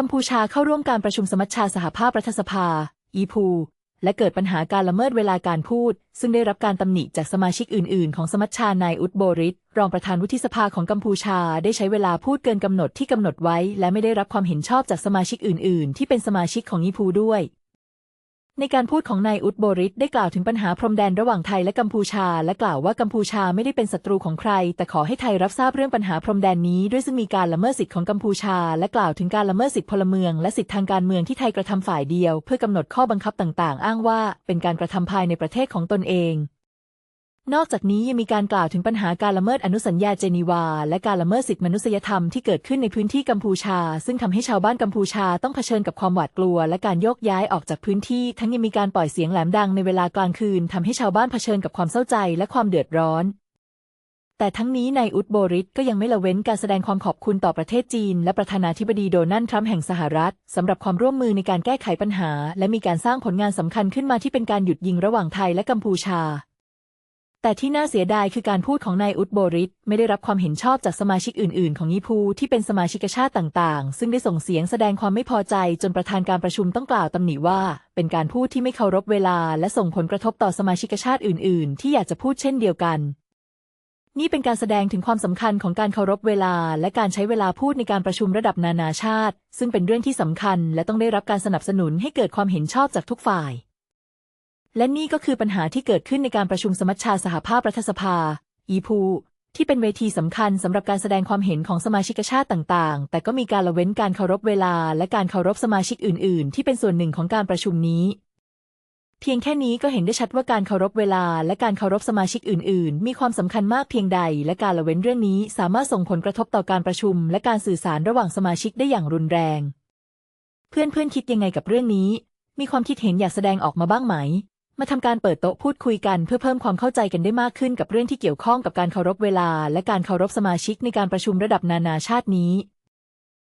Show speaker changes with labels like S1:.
S1: กัมพูชาเข้าร่วมการประชุมสมัชชาสหภาพรัฐสภา อีพู และเกิดปัญหาการละเมิดเวลาการพูด ซึ่งได้รับการตำหนิจากสมาชิกอื่น ๆ ของสมัชชานายอุตโบริตรองประธานวุฒิสภาของกัมพูชาได้ใช้เวลาพูดเกินกำหนดที่กำหนดไว้ และไม่ได้รับความเห็นชอบจากสมาชิกอื่น ๆ ที่เป็นสมาชิกของอีพูด้วย ในการพูดของนายอุตโบริสได้กล่าวถึงปัญหาพรมแดนระหว่างไทยและกัมพูชา และกล่าวว่ากัมพูชาไม่ได้เป็นศัตรูของใคร แต่ขอให้ไทยรับทราบเรื่องปัญหาพรมแดนนี้ด้วยซึ่งมีการละเมิดสิทธิของกัมพูชา และกล่าวถึงการละเมิดสิทธิพลเมืองและสิทธิทางการเมืองที่ไทยกระทำฝ่ายเดียว เพื่อกำหนดข้อบังคับต่างๆ อ้างว่าเป็นการกระทำภายในประเทศของตนเอง นอกจากนี้ยังมีการกล่าวถึงปัญหาการละเมิดอนุสัญญาเจนีวา และการละเมิดสิทธิมนุษยธรรมที่เกิดขึ้นในพื้นที่กัมพูชา ซึ่งทำให้ชาวบ้านกัมพูชาต้องเผชิญกับความหวาดกลัว และการโยกย้ายออกจากพื้นที่ ทั้งยังมีการปล่อยเสียงแหลมดังในเวลากลางคืนทำให้ชาวบ้านเผชิญกับความเศร้าใจและความเดือดร้อนแต่ทั้งนี้นายอุตโบริตก็ยังไม่ละเว้นการแสดงความขอบคุณต่อประเทศจีน และประธานาธิบดีโดนัลด์ทรัมป์แห่งสหรัฐสำหรับความร่วมมือในการแก้ไขปัญหา และมีการสร้างผลงานสำคัญขึ้นมาที่เป็นการหยุดยิงระหว่างไทยและกัมพูชา แต่ที่น่าเสียดายคือการพูดของนายอุตโบริตไม่ได้รับความเห็นชอบจากสมาชิกอื่น ๆ ของยีพูที่เป็นสมาชิกชาติต่าง ๆ ซึ่งได้ส่งเสียงแสดงความไม่พอใจ จนประธานการประชุมต้องกล่าวตำหนิว่า เป็นการพูดที่ไม่เคารพเวลา และส่งผลกระทบต่อสมาชิกชาติอื่น ๆ ที่อยากจะพูดเช่นเดียวกัน นี่เป็นการแสดงถึงความสำคัญของการเคารพเวลา และการใช้เวลาพูดในการประชุมระดับนานาชาติ ซึ่งเป็นเรื่องที่สำคัญ และต้องได้รับการสนับสนุนให้เกิดความเห็นชอบจากทุกฝ่าย และนี่ก็คือปัญหาที่เกิดขึ้นในการประชุมสมัชชาสหภาพรัฐสภา อีพูที่เป็นเวทีสำคัญสำหรับการแสดงความเห็นของสมาชิกชาติต่างๆ แต่ก็มีการละเว้นการเคารพเวลา และการเคารพสมาชิกอื่น ๆ ที่เป็นส่วนหนึ่งของการประชุมนี้ เพียงแค่นี้ก็เห็นได้ชัดว่าการเคารพเวลา และการเคารพสมาชิกอื่น ๆ มีความสำคัญมากเพียงใด และการละเว้นเรื่องนี้สามารถส่งผลกระทบต่อการประชุม และการสื่อสารระหว่างสมาชิกได้อย่างรุนแรง เพื่อนๆคิดยังไงกับเรื่องนี้ มีความคิดเห็นอยากแสดงออกมาบ้างไหม มาทำการเปิดโต๊ะพูดคุยกันเพื่อเพิ่มความเข้าใจกันได้มากขึ้นกับเรื่องที่เกี่ยวข้องกับการเคารพเวลา และการเคารพสมาชิกในการประชุมระดับนานาชาตินี้